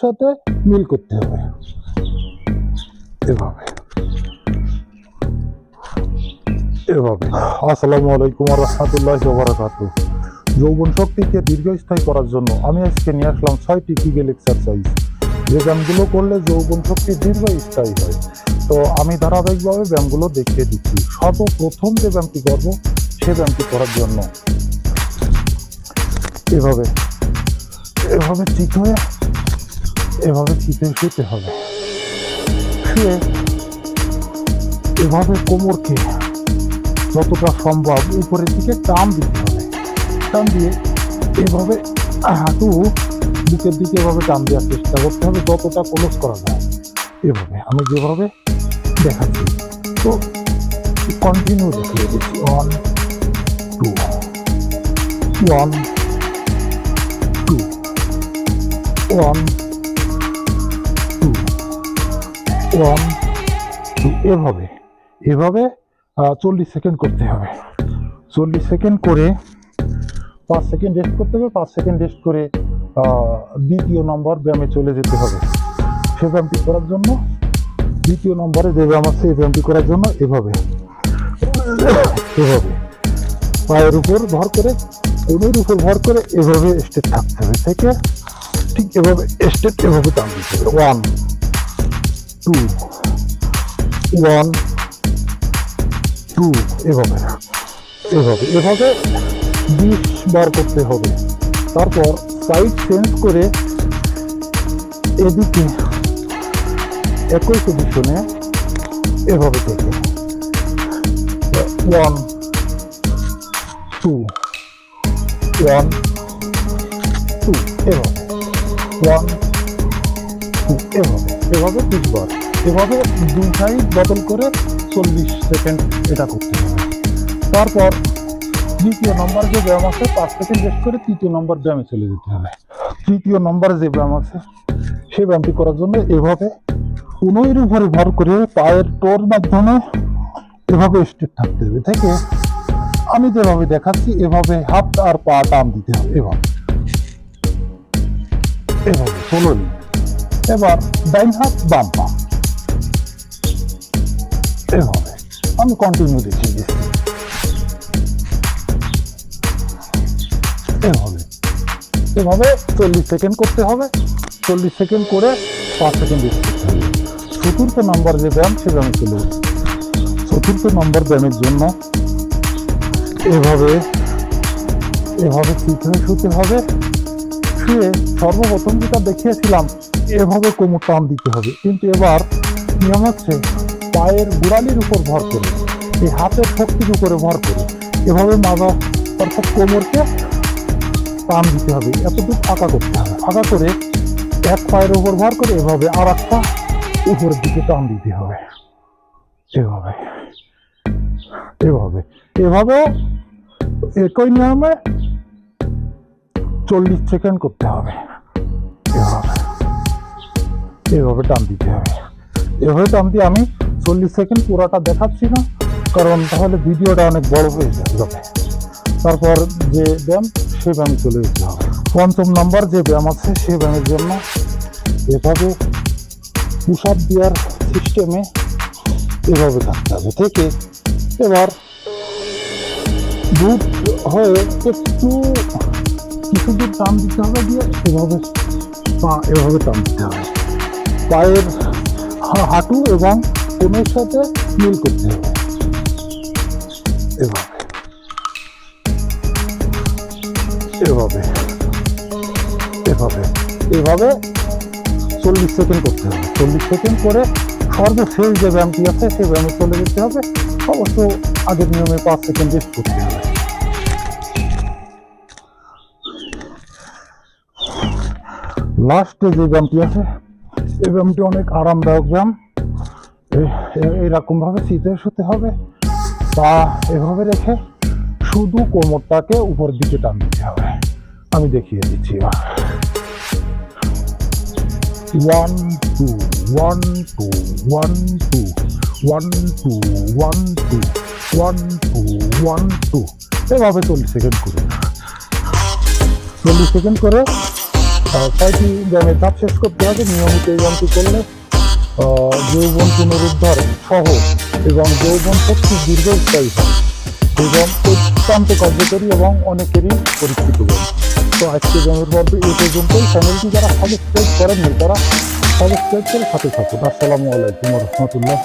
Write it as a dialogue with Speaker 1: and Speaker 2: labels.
Speaker 1: সাথে মিল করতে হবে। এভাবে। এভাবে। আসসালামু আলাইকুম রহমতুল্লাহ বারাকাতু। যৌবন শক্তিকে দীর্ঘস্থায়ী করার জন্য আমি আজকে নিয়ে আসলাম ছয়টি কিগেল এক্সারসাইজ যে ব্যায়ামগুলো করলে যৌবন শক্তি দীর্ঘস্থায়ী হয়। তো আমি ধারাবাহিকভাবে ব্যায়ামগুলো দেখিয়ে দিচ্ছি। সর্বপ্রথম যে ব্যায়ামটি করব, সে ব্যায়ামটি করার জন্য। এভাবে। এভাবে ঠিক হয়ে এভাবে চিতে শুতে হবে। শুয়ে এভাবে কোমরকে যতটা সম্ভব উপরের দিকে টান দিতে হবে। টান দিয়ে এভাবে হাঁটু বুকের দিকে এভাবে টান দেওয়ার চেষ্টা করতে হবে, যতটা ক্লোজ করা যায় এভাবে। আমি যেভাবে দেখাচ্ছি। তো কন্টিনিউ দেখিয়ে দিচ্ছি one two one two one one, two, এভাবে এভাবে চল্লিশ সেকেন্ড করতে হবে। চল্লিশ সেকেন্ড করে পাঁচ সেকেন্ড রেস্ট করতে হবে, পাঁচ সেকেন্ড রেস্ট করে দ্বিতীয় নম্বর ব্যায়ামে চলে যেতে হবে। সে ব্যায়ামটি করার জন্য, দ্বিতীয় নম্বরে যে ব্যায়াম আছে এই ব্যায়ামটি করার জন্য, এভাবে এভাবে। পায়ের উপর ভর করে কোনের উপর ভর করে এভাবে স্টেট থাকতে হবে থেকে ঠিক এভাবে স্টেট এভাবে টান দিতে হবে। One two. ওয়ান, টু, এভাবে। এভাবে। এভাবে বিশ বার করতে হবে। তারপর সাইড চেঞ্জ করে এদিকে একই পজিশনে এভাবে থেকে ওয়ান টু ওয়ান টু এভাবে। ওয়ান এভাবে এভাবে এভাবে দুই সাইড বদল করে চল্লিশ সেকেন্ড এটা করতে হবে। তারপর দ্বিতীয় নম্বর যে ব্যায়াম আছে, পাঁচ সেকেন্ড রেস্ট করে তৃতীয় নম্বর ব্যায়ামে চলে যেতে হবে। তৃতীয় নম্বর যে ব্যায়াম আছে, সেই ব্যায়ামটি করার জন্য এভাবে উনইয়ের উপরে ভর করে পায়ের টোর মাধ্যমে এভাবে স্টেট থাকতে হবে। থেকে আমি যেভাবে দেখাচ্ছি, এভাবে হাত আর পা টান দিতে হবে, এভাবে। এভাবে, ষোলো এবার ডাইন হাত বাম পা এভাবে আমি কন্টিনিউ দিচ্ছি এভাবে। এভাবে চল্লিশ সেকেন্ড করতে হবে। চল্লিশ সেকেন্ড করে পাঁচ সেকেন্ড হবে। চতুর্থ নম্বর যে ব্যায়াম সে ব্যায়ামে চলে চতুর্থ নম্বর ব্যায়ামের জন্য এভাবে এভাবে ঠিক হয়ে শুতে হবে। শুয়ে সর্বপ্রথম যেটা দেখিয়েছিলাম, এভাবে কোমর টান দিতে হবে। কিন্তু এবার নিয়ম হচ্ছে পায়ের গোড়ালির উপর ভর করে, এই হাতের শক্তির উপরে ভর করে, এভাবে মাজা অর্থাৎ কোমরকে টান দিতে হবে। এতটুকু ফাঁকা করতে হবে। ফাঁকা করে এক পায়ের উপর ভর করে এভাবে আর একটা উপরের দিকে টান দিতে হবে। এভাবে এভাবে এভাবে একই নিয়মে চল্লিশ সেকেন্ড করতে হবে। এভাবে। এভাবে টান দিতে হবে। এভাবে টান দিয়ে আমি চল্লিশ সেকেন্ড পুরোটা দেখাচ্ছি না, কারণ তাহলে ভিডিওটা অনেক বড় হয়ে যাবে। তারপর যে ব্যায়াম, সে ব্যায়ামে চলে যেতে হবে। পঞ্চম নাম্বার যে ব্যায়াম আছে, সে ব্যায়ামের জন্য এভাবে পুশ আপ দেওয়ার সিস্টেমে এভাবে থাকতে হবে। থেকে এবার দুধ হয়ে একটু কিছু দূর টান দিতে হবে দিয়ে এভাবে পা এভাবে টান দিতে হবে। পায়ের হাঁটু এবং কোনের সাথে মিল করতে হবে। এভাবে। এভাবে। এভাবে। এভাবে চল্লিশ সেকেন্ড করতে হবে। চল্লিশ সেকেন্ড করে সর্বশেষ যে ব্যায়ামটি আছে, সেই ব্যায়ামে চলে যেতে হবে। অবশ্য আগের নিয়মে পাঁচ সেকেন্ড রেস্ট করতে হবে। লাস্টে যে ব্যায়ামটি আছে, এই ব্যায়ামটি অনেক আরামদায়ক ব্যায়াম। এ- এ- এইরকম ভাবে শীতে শুতে হবে, পা এভাবে রেখে শুধু কোমরটাকে উপর দিকে টান দিতে হবে। আমি দেখিয়ে দিচ্ছি one two one two one two one two one two one two one two এভাবে চল্লিশ সেকেন্ড করে। চল্লিশ সেকেন্ড করে ছয়টি ব্যায়ামের ধাপ শেষ করতে হবে নিয়মিত এই ব্যায়ামটি করলে যৌবন পুনরুদ্ধার সহ এবং যৌবন শক্তি দীর্ঘস্থায়ী হয় এবং অত্যন্ত কার্যকরী এবং অনেকেরই ব্যায়াম তো আজকে এই পর্যন্তই। চ্যানেলটি যারা সাবস্ক্রাইব করেননি, তারা সাবস্ক্রাইব করে সাথে থাকুন। আসসালামু আলাইকুম রহমতুল্লাহ